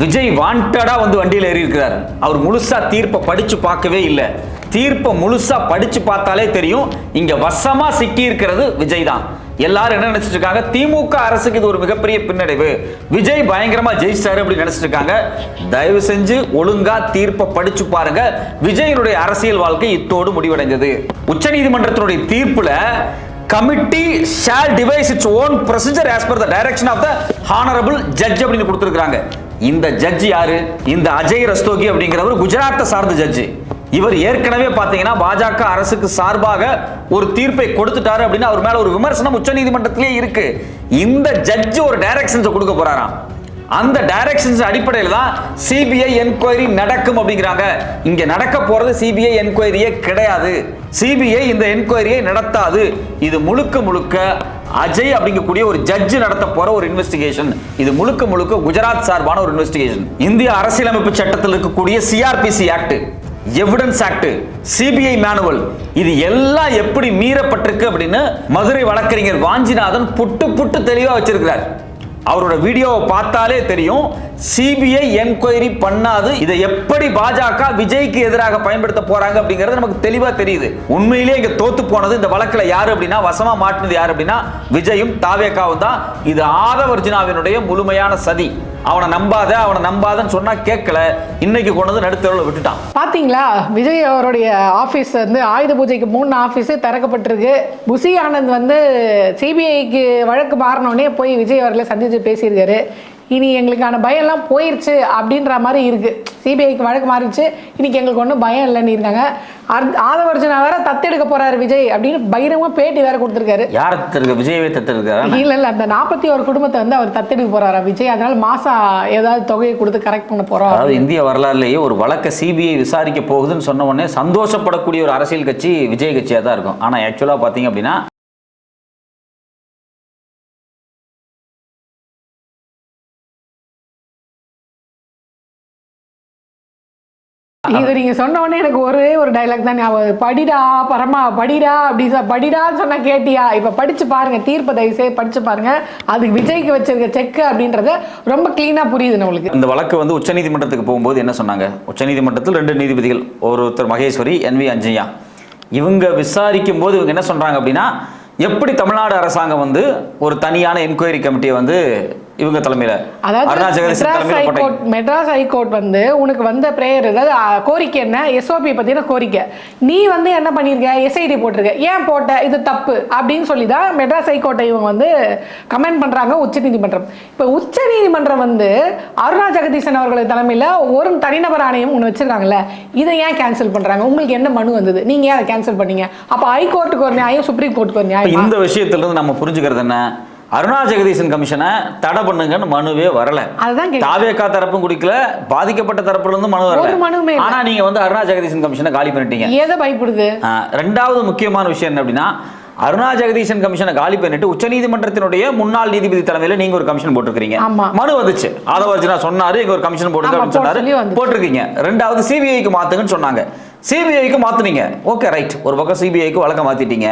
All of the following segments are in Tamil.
விஜய் வாண்டடா வந்து வண்டியில் ஏறி இருக்கிறார் அவர் முழுசா தீர்ப்பை படிச்சு பார்க்கவே இல்லை. தீர்ப்பை முழுசா படிச்சு பார்த்தாலே தெரியும். இங்க வசமா சிக்கி இருக்கிறது விஜய் தான். எல்லாரும் என்ன நினைச்சிட்டு இருக்காங்க திமுக அரசுக்கு இது ஒரு மிகப்பெரிய பின்னடைவு. விஜய் பயங்கரமா ஜெயிச்சாரு அப்படின்னு நினைச்சிட்டு இருக்காங்க தயவு செஞ்சு ஒழுங்கா தீர்ப்பை படிச்சு பாருங்க. விஜயனுடைய அரசியல் வாழ்க்கை இத்தோடு முடிவடைந்தது. உச்சநீதிமன்றத்தினுடைய தீர்ப்புல committee shall devise its own procedure as per the direction of the honourable judge அப்படின்னு கொடுத்துருக்காங்க இந்த ஜட்ஜ் யாரு? இந்த அஜய் ரஸ்தோகி அப்படிங்கிறவர் குஜராத்தை சார்ந்த ஜட்ஜ் இவர் ஏற்கனவே பாத்தீங்கன்னா பாஜக அரசுக்கு சார்பாக ஒரு தீர்ப்பை கொடுத்துட்டாரு அப்படின்னு அவர் மேல ஒரு விமர்சனம் உச்சநீதிமன்றத்திலே இருக்கு. இந்த ஜட்ஜ் ஒரு டைரக்ஷன்ஸ் கொடுக்க போறாராம். அந்த டைரக்ஷன்ஸ் அடிப்படையில் தான் சிபிஐ என்கொயரி நடக்கும் அப்படிங்கிறாங்க. இங்க நடக்க போறது சிபிஐ என்கொயரியே கிடையாது. சிபிஐ இந்த என்கொயரியை நடத்தாது. இது முழுக்க முழுக்க அஜய் அப்படிங்கக்கூடிய ஒரு ஜட்ஜ் நடத்த போற ஒரு இன்வெஸ்டிகேஷன் இது முழுக்க முழுக்க குஜராத் சார்பான ஒரு இன்வெஸ்டிகேஷன் இந்திய அரசியலமைப்பு சட்டத்தில் இருக்கக்கூடிய CRPC act evidence act CBI manual இது எல்லாம் எப்படி மீறப்பட்டிருக்கு அப்படின்னு மதுரை வழக்கறிஞர் வாஞ்சிநாதன் புட்டு புட்டு தெளிவா வச்சிருக்கிறார். அவரோட வீடியோவை பார்த்தாலே தெரியும். சிபிஐ என்கொயரி பண்ணாது. இதை எப்படி பாஜக விஜய்க்கு எதிராக பயன்படுத்த போறாங்க அப்படிங்கிறது நமக்கு தெளிவா தெரியுது. உண்மையிலேயே இங்க தோத்து போனது இந்த வழக்குல யாரு அப்படின்னா வசமா மாட்டினது யாரு அப்படின்னா விஜயும் தாவேக்காவும் தான். இது ஆதவர்ஜுனாவினுடைய முழுமையான சதி. அவனை நம்பாத அவனை நம்பாதன்னு சொன்னா கேட்கல. இன்னைக்கு கொண்டு வந்து நடுத்தரவில் விட்டுட்டான். பாத்தீங்களா? விஜய் அவருடைய ஆஃபீஸ் வந்து ஆயுத பூஜைக்கு மூணு ஆஃபீஸே திறக்கப்பட்டிருக்கு. புசி ஆனந்த் வந்து சிபிஐக்கு வழக்கு மாறினோடனே போய் விஜய் அவர்களை சந்திச்சு பேசியிருக்காரு. இனி எங்களுக்கான பயம்லாம் போயிருச்சு அப்படின்ற மாதிரி இருக்கு. சிபிஐக்கு வழக்கு மாறிடுச்சு. இன்னைக்கு எங்களுக்கு ஒன்றும் பயம் இல்லைன்னு இருக்காங்க. அர்- ஆதவர்ஜுனா வேற தத்தெடுக்க போறாரு விஜய் அப்படின்னு பகிரமா பேட்டி வேற கொடுத்துருக்காரு. யார் தத்திருக்க விஜயவே தத்திருக்காரு இல்ல இல்ல அந்த நாற்பத்தி ஒரு குடும்பத்தை வந்து அவர் தத்தெடுக்க போறாரா விஜய்? அதனால மாசம் ஏதாவது தொகையை கொடுத்து கரெக்ட் பண்ண போறோம் அதாவது இந்திய வரலாறுலேயே ஒரு வழக்கை சிபிஐ விசாரிக்க போகுதுன்னு சொன்ன உடனே சந்தோஷப்படக்கூடிய ஒரு அரசியல் கட்சி விஜய் கட்சியாக தான் இருக்கும். ஆனால் ஆக்சுவலாக பார்த்தீங்க அப்படின்னா இது நீங்க சொன்ன உடனே எனக்கு ஒரே ஒரு டைலாக் தான் ஞாபகம். படிடா பரமா படிடா அப்படி படிடான்னு சொன்னா கேட்டியா? இப்ப படிச்சு பாருங்க தீர்ப்பை தயவு செய்து படிச்சு பாருங்க. அதுக்கு விஜய்க்கு வச்சிருக்க செக் அப்படின்றத ரொம்ப கிளீனா புரியுது நம்மளுக்கு. இந்த வழக்கு வந்து உச்சநீதிமன்றத்துக்கு போகும்போது என்ன சொன்னாங்க? உச்சநீதிமன்றத்தில் ரெண்டு நீதிபதிகள் ஒருத்தர் மகேஸ்வரி என்வி அஞ்சையா இவங்க விசாரிக்கும் போது இவங்க என்ன சொல்றாங்க அப்படின்னா எப்படி தமிழ்நாடு அரசாங்கம் வந்து ஒரு தனியான என்கொயரி கமிட்டியை வந்து இவங்க தலைமையில. மெட்ராஸ் ஹைகோர்ட் மெட்ராஸ் ஹைகோர்ட் வந்து உனக்கு வந்த பிரேயர் அதாவது கோரிக்கை என்ன? எஸ்ஓபி பத்தின கோரிக்கை. நீ வந்து என்ன பண்ணிருக்க? எஸ்ஐடி போட்டிருக்க. ஏன் போட்ட? இது தப்பு அப்படின்னு சொல்லி தான் மெட்ராஸ் ஹைகோர்ட்டை இவங்க வந்து கமெண்ட் பண்றாங்க உச்சநீதிமன்றம் இப்போ உச்சநீதிமன்றம் வந்து அருணா ஜெகதீசன் அவர்கள் தலைமையில ஒரு தனிநபர் ஆணையம் ஒன்று வச்சிருக்காங்கல்ல. இதை ஏன் கேன்சல் பண்றாங்க? உங்களுக்கு என்ன மனு வந்தது? நீங்க ஏன் அதை கேன்சல் பண்ணீங்க? அப்போ ஹைகோர்ட்டுக்கு ஒரு நியாயம் சுப்ரீம் கோர்ட்டுக்கு ஒரு நியாயம்? இந்த விஷயத்துல நம்ம புரிஞ்சுக்கிறது என்ன? அருணா ஜெகதீசன் கமிஷனை தடை பண்ணுங்கன்னு மனுவே வரல. தாவேக்கா தரப்பும் குடிக்கல பாதிக்கப்பட்ட தரப்புல இருந்து மனு வரல. ஆனா நீங்க வந்து அருணா ஜெகதீசன் கமிஷனை காலி பண்ணிட்டீங்க. எதை பயப்படுது. ரெண்டாவது முக்கியமான விஷயம் என்ன அப்படின்னா அருணா ஜெகதீசன் கமிஷனை காலி பண்ணிட்டு உச்சநீதிமன்றத்தினுடைய முன்னாள் நீதிபதி தலைமையில நீங்க ஒரு கமிஷன் போட்டிருக்கீங்க. மனு வந்துச்சு. ஆதவர்ஜுனா சொன்னாரு இங்க ஒரு கமிஷன் போடுங்க ஆமா, அப்படின்னு சொன்னாரு. போட்டிருக்கீங்க. ரெண்டாவது சிபிஐக்கு மாத்துங்கன்னு சொன்னாங்க. சிபிஐக்கு மாற்றினீங்க ஓகே ரைட் ஒரு பக்கம் சிபிஐக்கு வழக்க மாற்றிட்டீங்க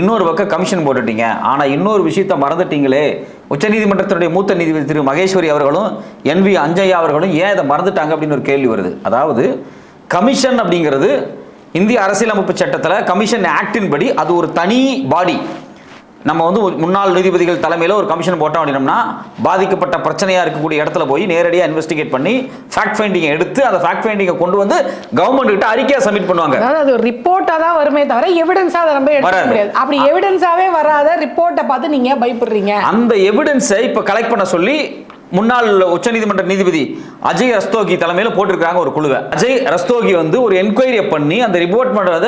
இன்னொரு பக்கம் கமிஷன் போட்டுட்டீங்க. ஆனால் இன்னொரு விஷயத்த மறந்துட்டீங்களே. உச்சநீதிமன்றத்தினுடைய மூத்த நீதிபதி திரு மகேஸ்வரி அவர்களும் என் வி அஞ்சய்யா அவர்களும் ஏன் இதை மறந்துட்டாங்க அப்படின்னு ஒரு கேள்வி வருது. அதாவது கமிஷன் அப்படிங்கிறது இந்திய அரசியலமைப்பு சட்டத்தில் கமிஷன் ஆக்டின் படி அது ஒரு தனி பாடி நம்ம வந்து ஒரு முன்னாள் நீதிபதிகள் தலைமையில் ஒரு கமிஷன் போட்டோம் அப்படின்னம்னா பாதிக்கப்பட்ட பிரச்சனையாக இருக்கக்கூடிய இடத்துல போய் நேரடியாக இன்வெஸ்டிகேட் பண்ணி ஃபேக்ட் ஃபைண்டிங்கை எடுத்து அந்த ஃபேக்ட் ஃபைண்டிங்கை கொண்டு வந்து கவர்மெண்ட் கிட்ட அறிக்கையாக சப்மிட் பண்ணுவாங்க. அதாவது அது ஒரு ரிப்போர்ட்டா தான் வருமே தவிர எவிடன்ஸா அதை நம்ம எடுக்க. முடியாது. அப்படி எவிடன்ஸாவே வராத ரிப்போர்ட்டை பார்த்து நீங்க பயப்படுறீங்க. அந்த எவிடன்ஸை இப்போ கலெக்ட் பண்ண சொல்லி முன்னாள் உச்சநீதிமன்ற நீதிபதி அஜய் ரஸ்தோகி தலைமையில் போட்டிருக்காங்க ஒரு குழுவை. அஜய் ரஸ்தோகி வந்து ஒரு என்கொயரியை பண்ணி அந்த ரிப்போர்ட் பண்ணுறத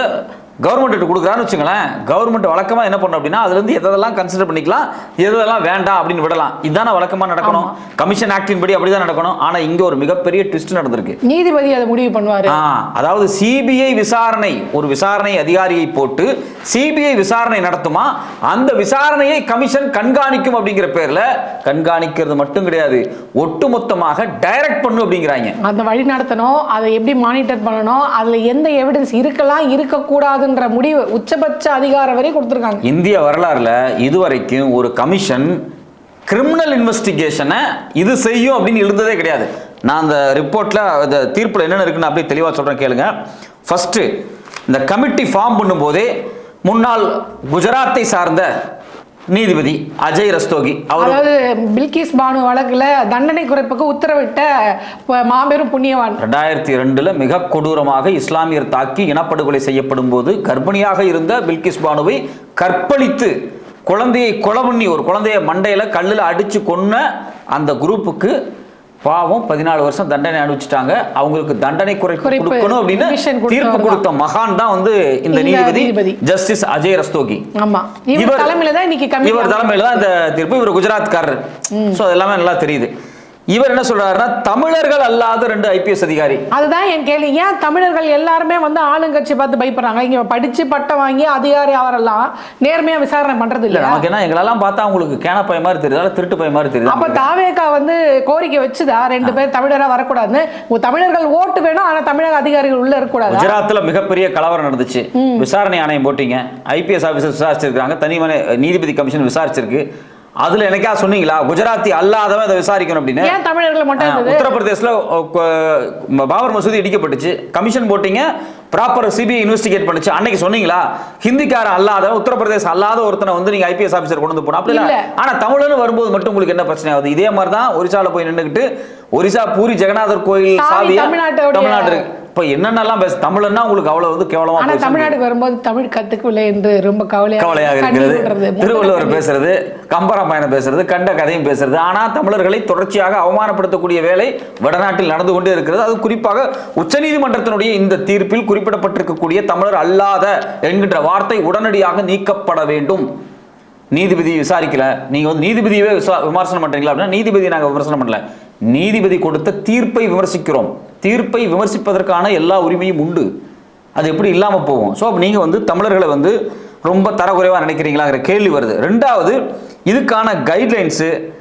கவர்மெண்ட் கொடுக்குறான்னு வச்சுங்களேன் கவர்மெண்ட் வழக்கமாக என்ன பண்ணும் அப்படின்னா அதுல இருந்து எதெல்லாம் கன்சிடர் பண்ணிக்கலாம் எதெல்லாம் வேண்டாம் அப்படின்னு விடலாம். இதுதானே வழக்கமாக நடக்கணும். கமிஷன் ஆக்டின் படி அப்படிதான் நடக்கணும். ஆனால் இங்கே ஒரு மிகப்பெரிய ட்விஸ்ட் நடந்திருக்கு. நீதிபதி அதை முடிவு பண்ணுவாரு. ஆ, அதாவது சிபிஐ விசாரணை ஒரு விசாரணை அதிகாரியை போட்டு சிபிஐ விசாரணை நடத்துமா? அந்த விசாரணையை கமிஷன் கண்காணிக்கும் அப்படிங்கிற பேர்ல கண்காணிக்கிறது மட்டும் கிடையாது. ஒட்டுமொத்தமாக டைரக்ட் பண்ணும் அப்படிங்கிறாங்க. அந்த வழி நடத்தணும் அதை எப்படி மானிட்டர் பண்ணணும் அதுல எந்த எவிடன்ஸ் இருக்கலாம் கூடாதுன்ற முடிவு உச்சபட்ச அதிகாரம் வரை கொடுத்துருக்காங்க. இந்திய வரலாறுல இதுவரைக்கும் ஒரு கமிஷன் கிரிமினல் இன்வெஸ்டிகேஷனை இது செய்யும் அப்படின்னு இருந்ததே கிடையாது. நான் அந்த ரிப்போர்ட்ல அந்த தீர்ப்புல என்னென்ன இருக்குன்னு அப்படியே தெளிவா சொல்றேன் கேளுங்க. ஃபர்ஸ்ட் இந்த கமிட்டி ஃபார்ம் பண்ணும்போதே முன்னாள் குஜராத்தை சார்ந்த நீதிபதி அஜய் ரஸ்தோகி அதாவது பில்கிஸ் பானு வழக்குல தண்டனை குறைப்புக்கு உத்தரவிட்ட மாபெரும் புண்ணியவான். ரெண்டாயிரத்தி ரெண்டுல மிக கொடூரமாக இஸ்லாமியர் தாக்கி இனப்படுகொலை செய்யப்படும் போது கர்ப்பிணியாக இருந்த பில்கிஸ் பானுவை கற்பழித்து குழந்தையை கொலை பண்ணி ஒரு குழந்தைய மண்டையில கல்லுல அடிச்சு கொன்ன அந்த குரூப்புக்கு பாவம் பதினாலு வருஷம் தண்டனை அனுபவிச்சிட்டாங்க. அவங்களுக்கு தண்டனை குறை கொடுக்கணும் அப்படின்னு தீர்ப்பு. கொடுத்த மகான் தான் வந்து இந்த நீதிபதி. ஜஸ்டிஸ் அஜய் ரஸ்தோகி. ஆமா. இவர் தலைமையில தான் இன்னைக்கு இவர் தலைமையில தான் இந்த தீர்ப்பு. இவர் குஜராத்காரர். சோ அது எல்லாமே நல்லா தெரியுது. இவர் என்ன சொல்றாருன்னா தமிழர்கள் அல்லாத ரெண்டு ஐபிஎஸ் அதிகாரி. அதுதான் என் கேள்வி. ஏன் தமிழர்கள் எல்லாருமே வந்து ஆளுங்கட்சி பார்த்து பயப்படுறாங்க? இங்க படிச்சு பட்டம் வாங்கி அதிகாரி அவரெல்லாம் நேர்மையா விசாரணை பண்றது இல்ல நமக்கு என்ன எங்களெல்லாம் பார்த்தா உங்களுக்கு கேன பய மாதிரி தெரியுதா திருட்டு பய மாதிரி அப்ப தெரியுதா தாவேகா வந்து கோரிக்கை வச்சுதா? ரெண்டு பேர் தமிழரா வரக்கூடாதுன்னு? தமிழர்கள் ஓட்டு வேணும் ஆனா தமிழக அதிகாரிகள் உள்ள இருக்கக்கூடாதா? குஜராத்ல மிகப்பெரிய கலவரம் நடந்துச்சு. விசாரணை ஆணையம் போட்டீங்க. ஐபிஎஸ் ஆபீசர் விசாரிச்சிருக்காங்க தனிமனை நீதிபதி கமிஷன் விசாரிச்சிருக்கு. அதுல எனக்கா சொன்னீங்களா? குஜராத்தி அல்லாதவன் அதை விசாரிக்கணும் அப்படின்னு. ஏன் தமிழர்கள் மட்டும் உத்தரப்பிரதேசல பாபர் மசூதி இடிக்கப்பட்டுச்சு. கமிஷன் போட்டீங்க ப்ராப்பர் சிபிஐ இன்வெஸ்டிகேட் பண்ணுச்சு. அன்னைக்கு சொன்னீங்களா? ஹிந்திக்காரன் அல்லாத உத்தரப்பிரதேச அல்லாத ஒருத்தனை வந்து நீங்க ஐபிஎஸ் ஆபீசர் கொண்டு வந்து போனா அப்படி இல்ல. ஆனா தமிழன்னு வரும்போது மட்டும் உங்களுக்கு என்ன பிரச்சனை ஆகுது? இதே மாதிரி தான் ஒரிசால போய் நின்னுக்கிட்டு ஒரிசா பூரி ஜெகநாதர் கோயில் சாவி சாவியா தமிழ்நாட்டோடைய- தமிழ்நாடு இருக்கு. இப்ப என்னென்னலாம் பேச தமிழ்னா உங்களுக்கு அவ்வளவு வந்து கேவலமா ஆனா போச்சு. தமிழ்நாட்டுக்கு வரும்போது தமிழ் கத்துக்கவில்லை என்று ரொம்ப கவலையா கவலையாக கண்ணீர் இருக்கிறது. திருவள்ளுவர் பேசுறது கம்பராமாயணம் பேசுறது கண்ட கதையும் பேசுறது ஆனா தமிழர்களை தொடர்ச்சியாக அவமானப்படுத்தக்கூடிய வேலை வடநாட்டில் நடந்து கொண்டே இருக்கிறது அது குறிப்பாக உச்சநீதிமன்றத்தினுடைய இந்த தீர்ப்பில் குறிப்பிடப்பட்டிருக்கக்கூடிய தமிழர் அல்லாத என்கின்ற வார்த்தை உடனடியாக நீக்கப்பட வேண்டும் நீதிபதி விசாரிக்கல. நீங்க வந்து நீதிபதியவே விசா- விமர்சனம் பண்றீங்களா அப்படின்னா நீதிபதி நாங்க விமர்சனம் பண்ணல. நீதிபதி கொடுத்த தீர்ப்பை விமர்சிக்கிறோம். தீர்ப்பை விமர்சிப்பதற்கான எல்லா உரிமையும் உண்டு. அது எப்படி இல்லாம போகும்? ஸோ நீங்க வந்து தமிழர்களை வந்து ரொம்ப தரக்குறைவா நினைக்கிறீங்களாங்கிற கேள்வி வருது. ரெண்டாவது இதுக்கான கைட்லைன்ஸு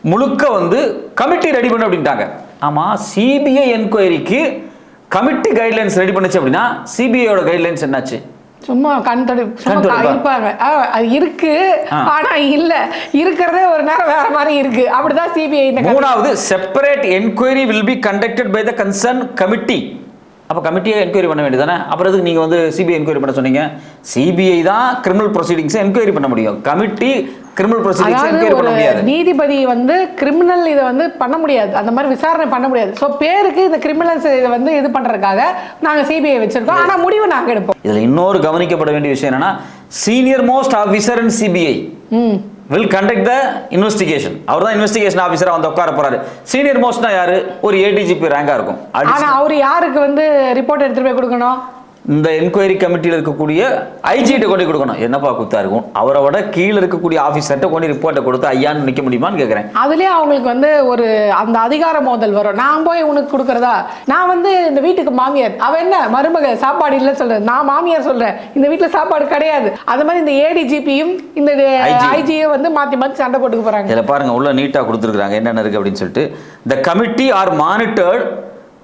முழுக்க வந்து கமிட்டி ரெடி பண்ணு அப்படின்ட்டாங்க. ஆமா சிபிஐ என்கொயரிக்கு கமிட்டி கைட்லைன்ஸ் ரெடி பண்ணுச்சு அப்படின்னா சிபிஐயோட கைட்லைன்ஸ் என்னாச்சு? சும்மா கண் தடு சும்மா? இருப்பாங்க அது இருக்கு. ஆனா இல்ல. இருக்கிறதே ஒரு நேரம் வேற மாதிரி இருக்கு. அப்படிதான் சிபிஐ இந்த. மூணாவது separate enquiry will be conducted by the concern committee அப்போ கமிட்டியை என்கொயரி பண்ண வேண்டியதானே அப்புறம் எதுக்கு நீங்கள் வந்து சிபிஐ என்கொயரி பண்ண சொன்னீங்க? சிபிஐ தான் கிரிமினல் ப்ரொசீடிங்ஸை என்கொயரி பண்ண முடியும். கமிட்டி கிரிமினல் முடியாது. நீதிபதி வந்து கிரிமினல் இதை வந்து பண்ண முடியாது. அந்த மாதிரி விசாரணை பண்ண முடியாது. ஸோ பேருக்கு இந்த கிரிமினல்ஸ் இதை வந்து இது பண்றதுக்காக நாங்க சிபிஐ வச்சிருக்கோம். ஆனா முடிவு நாங்க எடுப்போம். இதில் இன்னொரு கவனிக்கப்பட வேண்டிய விஷயம் என்னன்னா senior most officer in CBI will conduct the investigation அவர் தான் இன்வெஸ்டிகேஷன் ஆஃபீஸராக வந்து உட்கார போறாரு. சீனியர் மோஸ்ட்னா யாரு? ஒரு ஏடிஜிபி ரேங்கா இருக்கும். Additional- ஆனா அவர் யாருக்கு வந்து ரிப்போர்ட் எடுத்துட்டு போய் கொடுக்கணும்? இந்த என்கொயரி கமிட்டியில் இருக்கக்கூடிய ஐஜிகிட்ட கொண்டு கொடுக்கணும். என்னப்பா குத்தா இருக்கும்? அவரை விட கீழே இருக்கக்கூடிய ஆஃபீஸர்கிட்ட கொண்டு ரிப்போர்ட்டை கொடுத்து ஐயான்னு நிற்க முடியுமான்னு கேட்குறேன் அதுலயே அவங்களுக்கு வந்து ஒரு அந்த அதிகார மோதல் வரும். நான் போய் உனக்கு கொடுக்கறதா? நான் வந்து இந்த வீட்டுக்கு மாமியார். அவ என்ன? மருமக சாப்பாடு இல்ல சொல்றேன் நான் மாமியார் சொல்றேன். இந்த வீட்டுல சாப்பாடு கிடையாது. அது மாதிரி இந்த ஏடிஜிபியும் இந்த. ஐஜியும் வந்து மாத்தி மாத்தி சண்டை போட்டுக்க போறாங்க. இதில் பாருங்க உள்ள நீட்டாக கொடுத்துருக்காங்க என்னென்ன இருக்கு அப்படின்னு சொல்லிட்டு the committee are monitored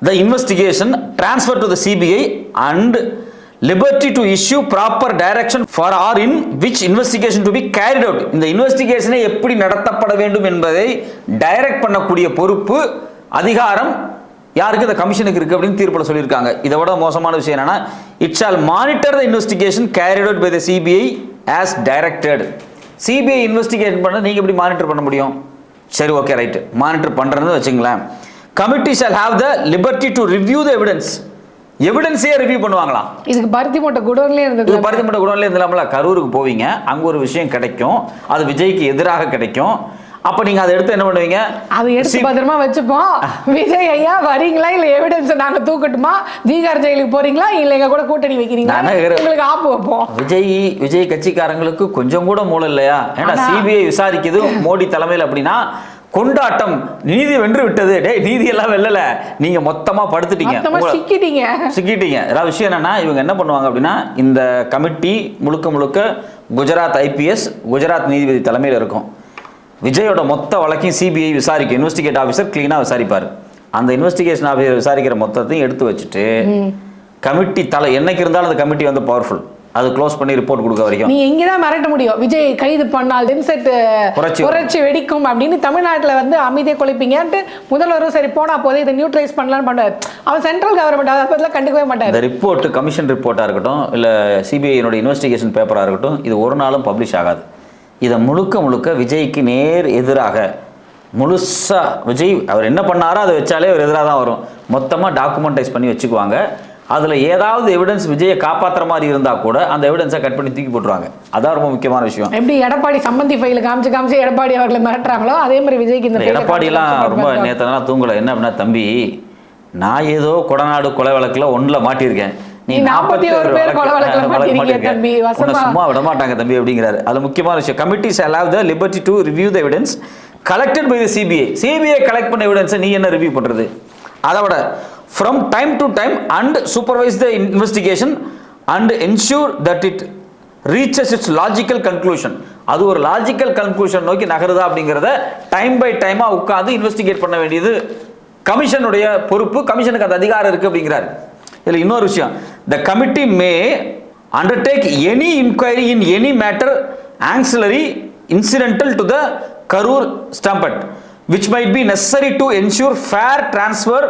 the investigation transfer to the CBI and liberty to issue proper direction for are in which investigation to be carried out இந்த இன்வெஸ்டிகேஷனை எப்படி நடத்தப்பட வேண்டும் என்பதை டைரக்ட் பண்ணக்கூடிய பொறுப்பு அதிகாரம் யாருக்கு? இந்த கமிஷனுக்கு இருக்கு அப்படின்னு தீர்ப்பில் சொல்லியிருக்காங்க. இதை விட மோசமான விஷயம் என்னன்னா it shall monitor the investigation carried out by the CBI as directed CBI investigate பண்ண நீங்க எப்படி மானிட்டர் பண்ண முடியும்? சரி ஓகே ரைட் மானிட்டர் பண்றதுன்னு வச்சுங்களேன். Committee shall have the liberty to review the evidence எவிடன்ஸே review பண்ணுவாங்களாம். இதுக்கு பருத்தி மூட்டை குடோன்லயே இருந்தது பருத்திமட்ட குடோன்ல இருந்தாமல கரூருக்கு போவீங்க அங்க ஒரு விஷயம் கிடைக்கும் அது விஜய்க்கு எதிராக கிடைக்கும். அப்ப நீங்க அதை எடுத்து என்ன பண்ணுவீங்க? அதை எடுத்து பத்திரமா வச்சுப்போம். விஜய் ஐயா வரீங்களா இல்ல எவிடன்ஸ் நாங்க தூக்கட்டுமா? தீகார் ஜெயிலுக்கு போறீங்களா? இல்ல எங்க கூட கூட்டணி வைக்கிறீங்களா? உங்களுக்கு ஆப்பு வைப்போம். விஜய் விஜய் கட்சிக்காரங்களுக்கு கொஞ்சம் கூட மூளை இல்லையா? ஏன்னா சிபிஐ விசாரிக்குது மோடி தலைமையில் அப்படின்னா கொண்டாட்டம் நீதி வென்று விட்டது. டேய் நீதி எல்லாம் வெல்லல. நீங்க மொத்தமா படுத்துட்டீங்க. சிக்கிட்டீங்க. சிக்கிட்டீங்க. அதாவது விஷயம் என்னன்னா இவங்க என்ன பண்ணுவாங்க அப்படின்னா இந்த கமிட்டி முழுக்க முழுக்க குஜராத் ஐபிஎஸ் குஜராத் நீதிபதி தலைமையில் இருக்கும். விஜயோட மொத்த வழக்கையும் சிபிஐ விசாரிக்கும். இன்வெஸ்டிகேட் ஆஃபீஸர் க்ளீனாக விசாரிப்பார். அந்த இன்வெஸ்டிகேஷன் ஆஃபீஸர் விசாரிக்கிற மொத்தத்தையும் எடுத்து வச்சுட்டு கமிட்டி தலை என்னைக்கு இருந்தாலும் அந்த கமிட்டி வந்து பவர்ஃபுல் அது க்ளோஸ் பண்ணி ரிப்போர்ட் கொடுக்க வரைக்கும். நீ இங்கதான் மிரட்ட முடியும். விஜய் கைது பண்ணால் தென்செட் புரட்சி வெடிக்கும் அப்படின்னு தமிழ்நாட்டுல வந்து அமைதியை குலைப்பீங்கன்ட்டு முதல்வரும் சரி போனா போதே இதை நியூட்ரலைஸ் பண்ணலாம்னு பண்ணுவார் அவன் சென்ட்ரல் கவர்மெண்ட் அதை பத்திலாம் கண்டுக்கவே மாட்டார். இந்த ரிப்போர்ட் கமிஷன் ரிப்போர்ட்டாக இருக்கட்டும் இல்லை சிபிஐனுடைய இன்வெஸ்டிகேஷன் பேப்பராக இருக்கட்டும் இது ஒரு நாளும் பப்ளிஷ் ஆகாது. இதை முழுக்க முழுக்க விஜய்க்கு நேர் எதிராக முழுசா விஜய் அவர் என்ன பண்ணாரோ அதை வச்சாலே அவர் எதிராக தான் வரும். மொத்தமாக டாக்குமெண்டைஸ் பண்ணி வச்சுக்குவாங்க. அதில் ஏதாவது எவிடன்ஸ் விஜயை காப்பாற்றுற மாதிரி இருந்தால் கூட அந்த எவிடன்ஸை கட் பண்ணி தூக்கி போட்டுருவாங்க. அதான் ரொம்ப முக்கியமான விஷயம். எப்படி எடப்பாடி சம்பந்தி ஃபைல் காமிச்சு காமிச்சு எடப்பாடி அவர்களை மிரட்டுறாங்களோ அதே மாதிரி விஜய்க்கு இந்த காமிச்சு ரொம்ப நேத்தெல்லாம் தூங்கல. என்ன அப்படின்னா தம்பி நான் ஏதோ கொடநாடு கொலை வழக்குல ஒண்ணுல மாட்டியிருக்கேன். நீ 41 பேர் கொலை வழக்குல மாட்டிருக்கீங்க தம்பி, வசமா. உன்னை சும்மா விட மாட்டாங்க தம்பி அப்படிங்கிறாரு. அதுல முக்கியமான விஷயம். Committee shall have the liberty to review the evidence. Collected by the CBI CBI collect பண்ண எவிடன்ஸை நீ என்ன ரிவ்யூ பண்றது? அதை விட from time to time and supervise the investigation and ensure that it reaches its logical conclusion அது ஒரு லாஜிக்கல் கன்க்ளூஷன் நோக்கி நகருதா அப்படிங்கிறத டைம் பை டைமாக உட்காந்து இன்வெஸ்டிகேட் பண்ண வேண்டியது கமிஷனுடைய பொறுப்பு. கமிஷனுக்கு அந்த அதிகாரம் இருக்குது அப்படிங்கிறாரு. இதில் இன்னொரு விஷயம். The committee may undertake any inquiry in any matter ancillary incidental to the Karur stampede which might be necessary to ensure fair transfer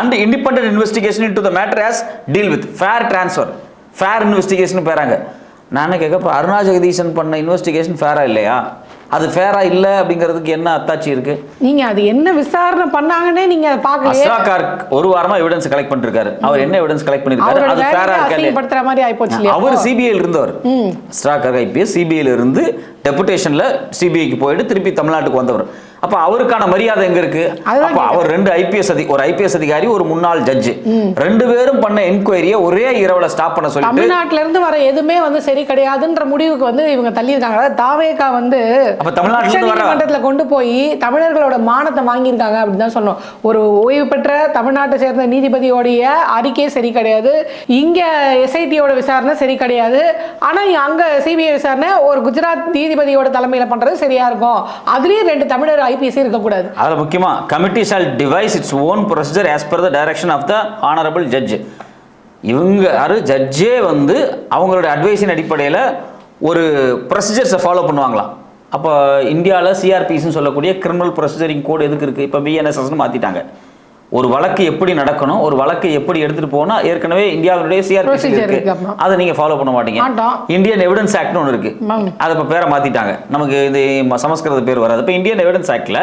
and independent investigation into the matter as deal with. Fair transfer. Fair investigation பேராங்க. நான் என்ன கேட்க இப்போ அருணா ஜெகதீசன் பண்ண இன்வெஸ்டிகேஷன் ஃபேரா இல்லையா? அது ஃபேரா இல்லை அப்படிங்கிறதுக்கு என்ன அத்தாட்சி இருக்கு? நீங்க அது என்ன விசாரணை பண்ணாங்கன்னே நீங்க அதை பார்க்கலையே. அஸ்ராகார் ஒரு வாரமா எவிடன்ஸ் கலெக்ட் பண்ணிருக்காரு. அவர் என்ன எவிடன்ஸ் கலெக்ட் பண்ணிருக்காரு? அது ஃபேரா இருக்கா மாதிரி ஆயிப்போச்சு அவர் சிபிஐல இருந்தவர். ஸ்டாக்கர் ஐபிஎஸ் சிபிஐல இருந்து டெபுடேஷன்ல சிபிஐக்கு போயிட்டு திருப்பி தமிழ்நாட்டுக்கு வந்தவர். அப்ப அவருக்கான மரியாதை எங்க இருக்கு? அப்ப அவர் ரெண்டு ஐபிஎஸ் அதி ஒரு ஐபிஎஸ் அதிகாரி ஒரு முன்னாள் ஜட்ஜ் ரெண்டு பேரும் பண்ண என்கொயரியை ஒரே இரவுல ஸ்டாப் பண்ண சொல்லிட்டு தமிழ்நாட்டுல இருந்து வர எதுவுமே வந்து சரி கிடையாதுன்ற முடிவுக்கு வந்து இவங்க தள்ளியிருக்காங்க. அதாவது தாவேகா வந்து அப்ப தமிழ்நாட்டுல இருந்து வர- நீதிமன்றத்துல கொண்டு போய் தமிழர்களோட மானத்தை வாங்கியிருக்காங்க அப்படின்னு தான் சொன்னோம். ஒரு ஓய்வு பெற்ற தமிழ்நாட்டை சேர்ந்த நீதிபதியோடைய அறிக்கை சரி கிடையாது. இங்க எஸ்ஐடியோட விசாரணை சரி கிடையாது. ஆனா அங்க சிபிஐ விசாரணை ஒரு குஜராத் நீதிபதியோட தலைமையில பண்றது சரியா இருக்கும். அதுலயும் ரெண்டு தமிழர் ஐபிஎஸ் இருக்கக்கூடாது. அதில் முக்கியமாக committee shall devise its own procedure as per the direction of the honourable judge இவங்க யாரு? ஜட்ஜே வந்து அவங்களோட அட்வைஸின் அடிப்படையில் ஒரு ப்ரொசீஜர்ஸை ஃபாலோ பண்ணுவாங்களாம். அப்போ இந்தியாவில் சிஆர்பிஸ்ன்னு சொல்லக்கூடிய கிரிமினல் ப்ரொசீஜரிங் கோட் எதுக்கு இருக்குது இப்போ பிஎன்எஸ்எஸ்னு மாற்றிட்டாங்க ஒரு வழக்கு எப்படி நடக்கணும் ஒரு வழக்கு எப்படி எடுத்துட்டு போனா ஏற்கனவே இந்தியாவினுடைய சிஆர்பிசி இருக்கு. அதை நீங்க ஃபாலோ பண்ண மாட்டீங்க. இந்தியன் எவிடன்ஸ் ஆக்ட்னு ஒன்று இருக்கு. அதை இப்போ பேரை மாத்திட்டாங்க. நமக்கு இது சமஸ்கிருத பேர் வராது. இப்போ இந்தியன் எவிடன்ஸ் ஆக்ட்ல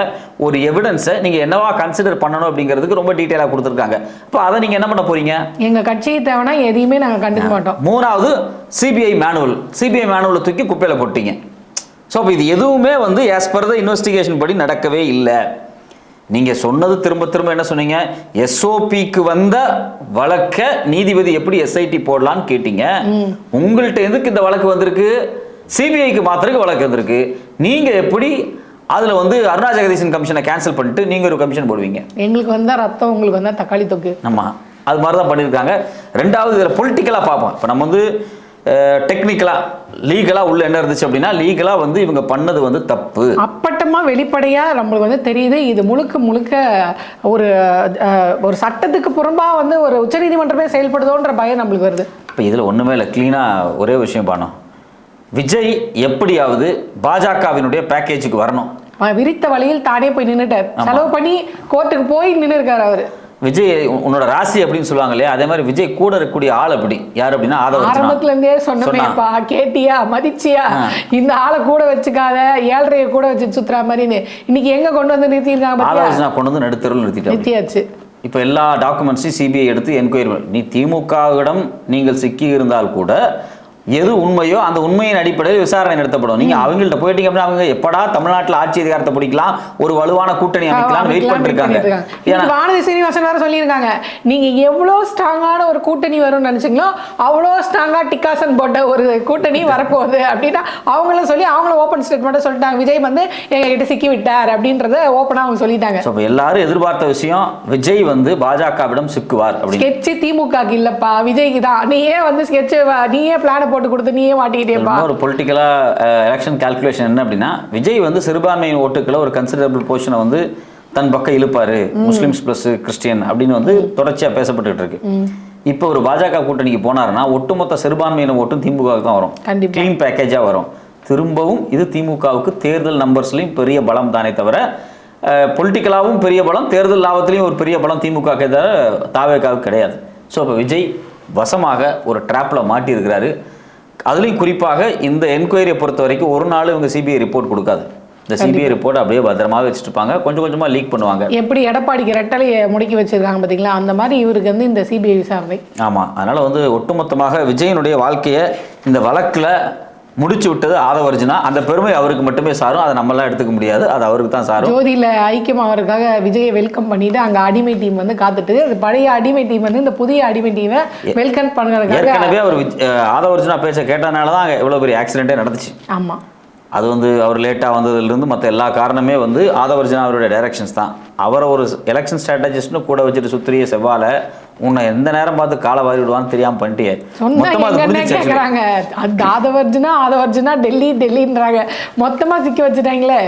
ஒரு எவிடன்ஸை நீங்க என்னவா கன்சிடர் பண்ணணும் அப்படிங்கிறதுக்கு ரொம்ப டீட்டெயிலாக கொடுத்துருக்காங்க. இப்போ அதை நீங்க என்ன பண்ண போறீங்க? எங்க கட்சிக்கு தேவைன்னா எதையுமே நாங்க கண்டுக்க மாட்டோம். மூணாவது சிபிஐ மேனுவல் சிபிஐ மேனுவலை தூக்கி குப்பையில் போட்டீங்க. ஸோ அப்போ இது எதுவுமே வந்து ஆஸ் பர் த இன்வெஸ்டிகேஷன் படி நடக்கவே இல்லை. நீங்கள் சொன்னது திரும்ப திரும்ப என்ன சொன்னீங்க? எஸ்ஓபிக்கு வந்த வழக்க நீதிபதி எப்படி எஸ்ஐடி போடலான்னு கேட்டீங்க. உங்கள்கிட்ட எதுக்கு இந்த வழக்கு வந்திருக்கு? சிபிஐக்கு மாத்திரக்கு வழக்கு வந்திருக்கு. நீங்கள் எப்படி அதில் வந்து அருணா ஜெகதீசன் கமிஷனை கேன்சல் பண்ணிட்டு நீங்கள் ஒரு கமிஷன் போடுவீங்க? எங்களுக்கு வந்தா ரத்தம் உங்களுக்கு வந்தா தக்காளி தொக்கு. ஆமாம் அது மாதிரி தான் பண்ணியிருக்காங்க. ரெண்டாவது இதில் பொலிட்டிக்கலாக பார்ப்போம். இப்போ நம்ம வந்து டெக்னிக்கலாக லீகலாக உள்ள என்ன இருந்துச்சு அப்படின்னா லீகலாக வந்து இவங்க பண்ணது வந்து தப்பு. அப்பட்டமா வெளிப்படையா நம்மளுக்கு வந்து தெரியுது இது முழுக்க முழுக்க ஒரு ஒரு சட்டத்துக்கு புறம்பா வந்து ஒரு உச்சநீதிமன்றமே செயல்படுதோன்ற பயம் நம்மளுக்கு வருது. இப்போ இதில் ஒன்றுமே இல்லை க்ளீனாக ஒரே விஷயம் பண்ணோம் விஜய் எப்படியாவது பாஜகவினுடைய பேக்கேஜுக்கு வரணும். விரித்த வழியில் தானே போய் நின்னுட்டார். செலவு பண்ணி கோர்ட்டுக்கு போய் நின்று இருக்காரு அவரு. விஜய் உன்- உன்னோட ராசி அப்படின்னு சொல்லுவாங்க இல்லையா? அதே மாதிரி விஜய் கூட இருக்கக்கூடிய ஆள் அப்படி. யார் அப்படின்னா ஆதவ. ஆரம்பத்துல இருந்தே சொன்னமேப்பா கேட்டியா? மதிச்சியா? இந்த ஆளை கூட வச்சுக்காத ஏழ்றைய கூட வச்சு சுத்துற மாதிரின்னு. இன்னைக்கு எங்க கொண்டு வந்து பாத்தியா? அர்ஜுனா கொண்டு வந்து நடுத்தருள் நிறுத்திட்டாங்க. நிறுத்தியாச்சு. இப்போ எல்லா டாக்குமெண்ட்ஸையும் சிபிஐ எடுத்து என்கொயரி நீ திமுகவிடம் நீங்கள் சிக்கி இருந்தால் கூட எது உண்மையோ அந்த உண்மையின் அடிப்படையில் விசாரணை நடத்தப்படும். நீங்க அவங்கள்ட்ட போயிட்டீங்க அப்படின்னா அவங்க எப்படா தமிழ்நாட்டில் ஆட்சி அதிகாரத்தை பிடிக்கலாம் ஒரு வலுவான கூட்டணி அமைக்கலாம் வெயிட் இன்னைக்கு வானதி சீனிவாசன் வேற சொல்லியிருக்காங்க. நீங்க எவ்வளவு ஸ்ட்ராங்கான ஒரு கூட்டணி வரும்னு நினைச்சீங்களோ அவ்வளோ ஸ்ட்ராங்கா டிக்காசன் போட்ட ஒரு கூட்டணி வரப்போகுது அப்படின்னா அவங்களும் சொல்லி அவங்களும் ஓப்பன் ஸ்டேட்மெண்ட்டை சொல்லிட்டாங்க. விஜய் வந்து எங்க கிட்ட சிக்கி விட்டார் அப்படின்றத ஓப்பனா அவங்க சொல்லிட்டாங்க. ஸோ எல்லாரும் எதிர்பார்த்த விஷயம் விஜய் வந்து பாஜகவிடம் சிக்குவார் ஸ்கெட்ச் திமுகக்கு இல்லப்பா விஜய்க்கு தான். நீயே வந்து ஸ்கெட்ச் நீயே பிளானை போட்டு கொடுத்து நீயே மாட்டிக்கிட்டேப்பா இன்னொரு பொலிட்டிக்கலாக எலெக்ஷன் கால்குலேஷன் என்ன அப்படின்னா விஜய் வந்து சிறுபான்மையின் ஓட்டுக்களை ஒரு கன்சிடரபிள் போர்ஷனை வந்து தன் பக்கம் இழுப்பாரு. முஸ்லிம்ஸ் ப்ளஸ் கிறிஸ்டியன் அப்படின்னு வந்து தொடர்ச்சியாக பேசப்பட்டுட்டு இருக்கு. இப்போ ஒரு பாஜக கூட்டணிக்கு போனாருன்னா ஒட்டுமொத்த சிறுபான்மையின ஓட்டும் திமுகவுக்கு தான் வரும். க்ளீன் பேக்கேஜாக வரும். திரும்பவும் இது திமுகவுக்கு தேர்தல் நம்பர்ஸ்லையும் பெரிய பலம் தானே தவிர பொலிட்டிக்கலாகவும் பெரிய பலம் தேர்தல் லாபத்திலையும் ஒரு பெரிய பலம் திமுக தவிர தாவேக்காவுக்கு கிடையாது. ஸோ இப்போ விஜய் வசமாக ஒரு ட்ராப்பில் மாட்டியிருக்கிறாரு. அதுலேயும் குறிப்பாக இந்த என்கொயரியை பொறுத்த வரைக்கும் ஒரு நாள் இவங்க சிபிஐ ரிப்போர்ட் கொடுக்காது. இந்த சிபிஐ ரிப்போர்ட் அப்படியே பத்திரமாக வச்சுட்டு இருப்பாங்க கொஞ்சம் கொஞ்சமாக லீக் பண்ணுவாங்க. எப்படி எடப்பாடிக்கு ரெட்டலையை முடக்கி வச்சிருக்காங்க பாத்தீங்களா? அந்த மாதிரி இவருக்கு வந்து இந்த சிபிஐ விசாரணை. ஆமாம் அதனால் வந்து ஒட்டுமொத்தமாக விஜயனுடைய வாழ்க்கையை இந்த வழக்கில் முடிச்சு விட்டது ஆதவர்ஜுனா அந்த பெருமை அவருக்கு மட்டுமே சாரும். அதை நம்மளாம் எடுத்துக்க முடியாது. அது அவருக்கு தான் சாரும். ஜோதியில ஐக்கியம் அவருக்காக விஜயை வெல்கம் பண்ணிட்டு அங்க அடிமை டீம் வந்து காத்துட்டு அது பழைய அடிமை டீம் வந்து இந்த புதிய அடிமை டீமை வெல்கம் பண்ணுறதுக்காக ஏற்கனவே அவர் அஹ் ஆதவர்ஜுனா பேச்ச கேட்டனால தான் இவ்வளோ பெரிய ஆக்சிடென்ட்டே நடந்துச்சு. ஆமா. அது வந்து அவர் லேட்டாக வந்ததுலேருந்து மற்ற எல்லா காரணமே வந்து ஆதவர்ஜுனா அவருடைய டைரக்ஷன்ஸ் தான். அவரை ஒரு எலெக்ஷன் ஸ்ட்ராட்டஜிஸ்ட்னு கூட வச்சுட்டு சுத்திரிய செவ்வால உன்னை எந்த நேரம் பார்த்து காலை வாரி விடுவான்னு தெரியாமல் பண்ணிட்டியே. மொத்தமா ஆதவர்ஜுனா ஆதவர்ஜுனா டெல்லி டெல்லின்றாங்க. மொத்தமா சிக்கி வச்சுட்டாங்களே.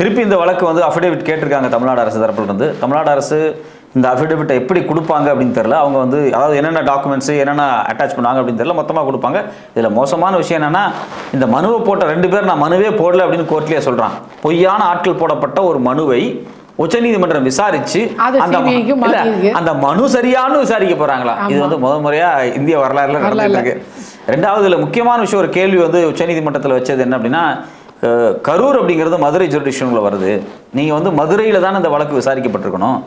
திருப்பி இந்த வழக்கு வந்து அஃபிடேவிட் கேட்டிருக்காங்க தமிழ்நாடு அரசு தரப்புல இருந்து. தமிழ்நாடு அரசு இந்த அஃபிடேவிட்டை எப்படி கொடுப்பாங்க அப்படின்னு தெரியல. அவங்க வந்து அதாவது என்னென்ன டாக்குமெண்ட்ஸ் என்னென்ன அட்டாச் பண்ணுவாங்க அப்படின்னு தெரியல. மொத்தமாக கொடுப்பாங்க. இதில் மோசமான விஷயம் என்னன்னா இந்த மனுவை போட்ட ரெண்டு பேர் நான் மனுவே போடல அப்படின்னு கோர்ட்லேயே சொல்றான். பொய்யான ஆட்கள் போடப்பட்ட ஒரு மனுவை உச்சநீதிமன்றம் விசாரிச்சு அந்த. அந்த மனு சரியானு விசாரிக்க போறாங்களா? இது வந்து முத முறையா இந்திய வரலாறுல நடந்துட்டு இருக்கு. ரெண்டாவது இதுல முக்கியமான விஷயம் ஒரு கேள்வி வந்து உச்சநீதிமன்றத்தில் வச்சது என்ன அப்படின்னா கரூர் அப்படிங்கிறது மதுரை ஜுடிஷியனில் வருது. நீங்கள் வந்து மதுரையில் தானே இந்த வழக்கு விசாரிக்கப்பட்டிருக்கணும்.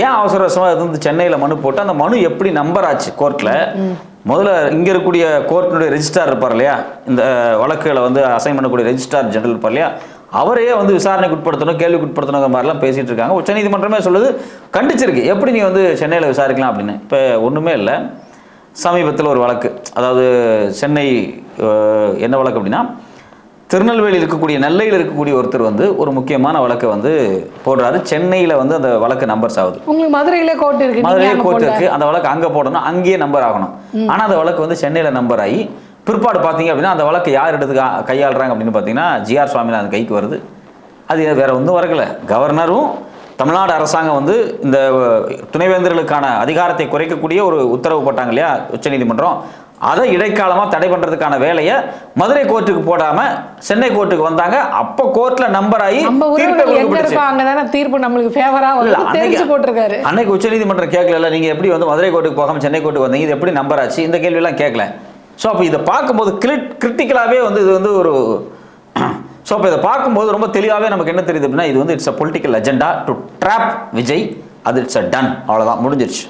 ஏன் அவசர அவசரமாக இது வந்து சென்னையில் மனு போட்டு அந்த மனு எப்படி நம்பர் ஆச்சு கோர்ட்டில் முதல்ல இங்கே இருக்கக்கூடிய கோர்ட்டினுடைய ரெஜிஸ்ட்ரார் இருப்பார் இல்லையா? இந்த வழக்குகளை வந்து அசைன் பண்ணக்கூடிய ரெஜிஸ்ட்ரார் ஜெனரல் இருப்பார் இல்லையா? அவரையே வந்து விசாரணைக்கு உட்படுத்தணும் கேள்விக்கு உட்படுத்தணுங்கிற மாதிரிலாம் பேசிட்டு இருக்காங்க. உச்சநீதிமன்றமே சொல்லுது கண்டிச்சிருக்கு. எப்படி நீ வந்து சென்னையில் விசாரிக்கலாம்? அப்படின்னு. இப்போ ஒன்றுமே இல்லை. சமீபத்தில் ஒரு வழக்கு. அதாவது சென்னை என்ன வழக்கு அப்படின்னா திருநெல்வேலியில் இருக்கக்கூடிய நெல்லையில் இருக்கக்கூடிய ஒருத்தர் வந்து ஒரு முக்கியமான வழக்கை வந்து போடுறாரு. சென்னையில் வந்து அந்த வழக்கு நம்பர்ஸ் ஆகுது. உங்களுக்கு மதுரையில கோர்ட் இருக்கு. நீங்க மதுரையே அங்க கோர்ட். இருக்கு. அந்த வழக்கு அங்கே போடணும். அங்கேயே நம்பர் ஆகணும். ஆனால் அந்த வழக்கு வந்து சென்னையில் நம்பர் ஆகி பிற்பாடு பார்த்தீங்க அப்படின்னா அந்த வழக்கு யார் எடுத்து கையாளுறாங்க அப்படின்னு பார்த்தீங்கன்னா ஜிஆர் சுவாமிநாதன் கைக்கு வருது. அது வேற ஒன்றும் வரல கவர்னரும் தமிழ்நாடு அரசாங்கம் வந்து இந்த துணைவேந்தர்களுக்கான அதிகாரத்தை குறைக்கக்கூடிய ஒரு உத்தரவு போட்டாங்க இல்லையா உச்சநீதிமன்றம். அதை இடைக்காலமாக தடை பண்ணுறதுக்கான வேலையை மதுரை கோர்ட்டுக்கு போடாம சென்னை கோர்ட்டுக்கு வந்தாங்க. அப்போ கோர்ட்ல நம்பர் ஆகி தீர்ப்பை நம்மளுக்கு ஃபேவரா இல்ல, வரும் தெரிஞ்சு அன்னைக்கு- உச்சநீதிமன்றம் கேட்கல நீங்க எப்படி வந்து மதுரை கோர்ட்டுக்கு போகாம சென்னை கோர்ட்டுக்கு வந்தீங்க? இது எப்படி நம்பர் ஆச்சு? இந்த கேள்வி எல்லாம் கேட்கல. ஸோ அப்போ இதை பார்க்கும்போது கிரிட் கிரிட்டிக்கலாகவே வந்து இது வந்து ஒரு ஸோ அப்போ இதை பார்க்கும்போது ரொம்ப தெளிவாகவே நமக்கு என்ன தெரியுது அப்படின்னா இது வந்து it's a political agenda to drop Vijay. அது இட்ஸ் அ டன் அவ்வளோதான் முடிஞ்சிருச்சு.